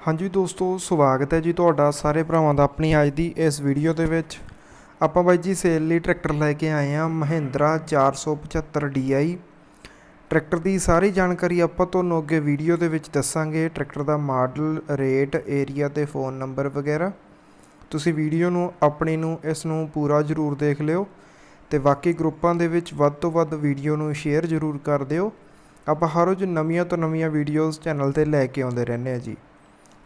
ਹਾਂਜੀ ਦੋਸਤੋ, ਸਵਾਗਤ ਹੈ ਜੀ ਤੁਹਾਡਾ ਸਾਰੇ ਭਰਾਵਾਂ ਦਾ ਆਪਣੀ ਅੱਜ ਦੀ ਇਸ ਵੀਡੀਓ ਦੇ ਵਿੱਚ। ਆਪਾਂ ਬਾਈ ਜੀ ਸੇਲ ਲਈ ਟਰੈਕਟਰ ਲੈ ਕੇ ਆਏ ਹਾਂ, ਮਹਿੰਦਰਾ 475 DI ਟਰੈਕਟਰ ਦੀ ਸਾਰੀ ਜਾਣਕਾਰੀ ਆਪਾਂ ਤੁਹਾਨੂੰ ਅੱਗੇ ਵੀਡੀਓ ਦੇ ਵਿੱਚ ਦੱਸਾਂਗੇ। ਟਰੈਕਟਰ ਦਾ ਮਾਡਲ, ਰੇਟ ਏਰੀਆ ਤੇ ਫੋਨ ਨੰਬਰ ਵਗੈਰਾ। ਤੁਸੀਂ ਵੀਡੀਓ ਨੂੰ, ਆਪਣੀ ਨੂੰ, ਇਸ ਨੂੰ ਪੂਰਾ ਜ਼ਰੂਰ ਦੇਖ ਲਿਓ ਤੇ ਬਾਕੀ ਗਰੁੱਪਾਂ ਦੇ ਵਿੱਚ ਵੱਧ ਤੋਂ ਵੱਧ ਵੀਡੀਓ ਨੂੰ ਸ਼ੇਅਰ ਜ਼ਰੂਰ ਕਰ ਦਿਓ। ਆਪਾਂ ਹਰ ਰੋਜ਼ ਨਵੀਆਂ ਤੋਂ ਨਵੀਆਂ ਵੀਡੀਓਜ਼ ਚੈਨਲ ਤੇ ਲੈ ਕੇ ਆਉਂਦੇ ਰਹਿੰਦੇ ਆ ਜੀ।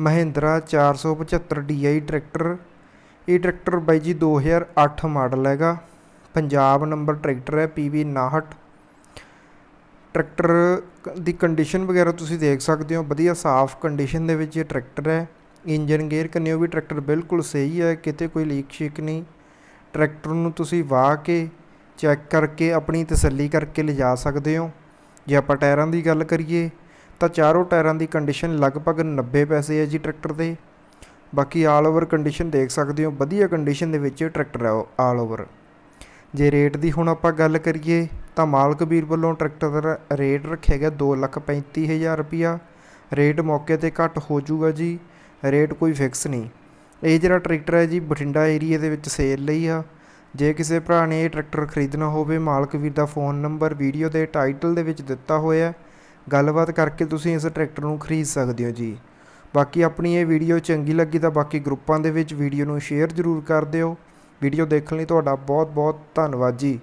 Mahindra 475 DI tractor. ਇਹ ਟਰੈਕਟਰ ਬਾਈ ਜੀ 2008 ਮਾਡਲ ਹੈਗਾ। ਪੰਜਾਬ ਨੰਬਰ ਟਰੈਕਟਰ ਹੈ PV 59 ਟਰੈਕਟਰ ਦੀ ਕੰਡੀਸ਼ਨ ਵਗੈਰਾ ਤੁਸੀਂ ਦੇਖ ਸਕਦੇ ਹੋ। ਵਧੀਆ ਸਾਫ਼ ਕੰਡੀਸ਼ਨ ਦੇ ਵਿੱਚ ਇਹ ਟਰੈਕਟਰ ਹੈ। ਇੰਜਨ ਗੇਅਰ ਕੰਨਿਓ ਵੀ ਟਰੈਕਟਰ ਬਿਲਕੁਲ ਸਹੀ ਹੈ, ਕਿਤੇ ਕੋਈ ਲੀਕ ਸ਼ੀਕ ਨਹੀਂ। ਟਰੈਕਟਰ ਨੂੰ ਤੁਸੀਂ ਵਾਹ ਕੇ ਚੈੱਕ ਕਰਕੇ ਆਪਣੀ ਤਸੱਲੀ ਕਰਕੇ ਲਿਜਾ ਸਕਦੇ ਹੋ। ਜੇ ਆਪਾਂ ਟਾਇਰਾਂ ਦੀ ਗੱਲ ਕਰੀਏ ਤਾਂ ਚਾਰੋਂ ਟਾਇਰਾਂ ਦੀ ਕੰਡੀਸ਼ਨ ਲਗਭਗ 90 ਪੈਸੇ ਹੈ ਜੀ ਟਰੈਕਟਰ ਦੇ ਬਾਕੀ ਆਲ ਓਵਰ ਕੰਡੀਸ਼ਨ ਦੇਖ ਸਕਦੇ ਹੋ, ਵਧੀਆ ਕੰਡੀਸ਼ਨ ਦੇ ਵਿੱਚ ਟਰੈਕਟਰ ਹੈ ਆਲ ਓਵਰ ਜੇ ਰੇਟ ਦੀ ਹੁਣ ਆਪਾਂ ਗੱਲ ਕਰੀਏ, ਤਾਂ ਮਾਲਕ ਵੀਰ ਵੱਲੋਂ ਟਰੈਕਟਰ ਦਾ ਰੇਟ ਰੱਖਿਆ ਗਿਆ 235000 ਰੁਪਿਆ ਰੇਟ ਮੌਕੇ ਤੇ ਘੱਟ ਹੋ ਜਾਊਗਾ ਜੀ ਰੇਟ ਕੋਈ ਫਿਕਸ ਨਹੀਂ। ਇਹ ਜਿਹੜਾ ਟਰੈਕਟਰ ਹੈ ਜੀ, ਬਠਿੰਡਾ ਏਰੀਆ ਦੇ ਵਿੱਚ ਸੇਲ ਲਈ ਆ। ਜੇ ਕਿਸੇ ਭਰਾ ਨੇ ਇਹ ਟਰੈਕਟਰ ਖਰੀਦਣਾ ਹੋਵੇ, ਮਾਲਕ ਵੀਰ ਦਾ ਫੋਨ ਨੰਬਰ ਵੀਡੀਓ ਦੇ ਟਾਈਟਲ ਦੇ ਵਿੱਚ ਦਿੱਤਾ ਹੋਇਆ ਹੈ। ਗੱਲਬਾਤ ਕਰਕੇ ਤੁਸੀਂ ਇਸ ਟਰੈਕਟਰ ਨੂੰ ਖਰੀਦ ਸਕਦੇ ਹੋ ਜੀ। ਬਾਕੀ ਆਪਣੀ ਇਹ ਵੀਡੀਓ ਚੰਗੀ ਲੱਗੀ ਤਾਂ ਬਾਕੀ ਗਰੁੱਪਾਂ ਦੇ ਵਿੱਚ ਵੀਡੀਓ ਨੂੰ ਸ਼ੇਅਰ ਜ਼ਰੂਰ ਕਰ ਦਿਓ। ਵੀਡੀਓ ਦੇਖਣ ਲਈ ਤੁਹਾਡਾ ਬਹੁਤ ਬਹੁਤ ਧੰਨਵਾਦ ਜੀ।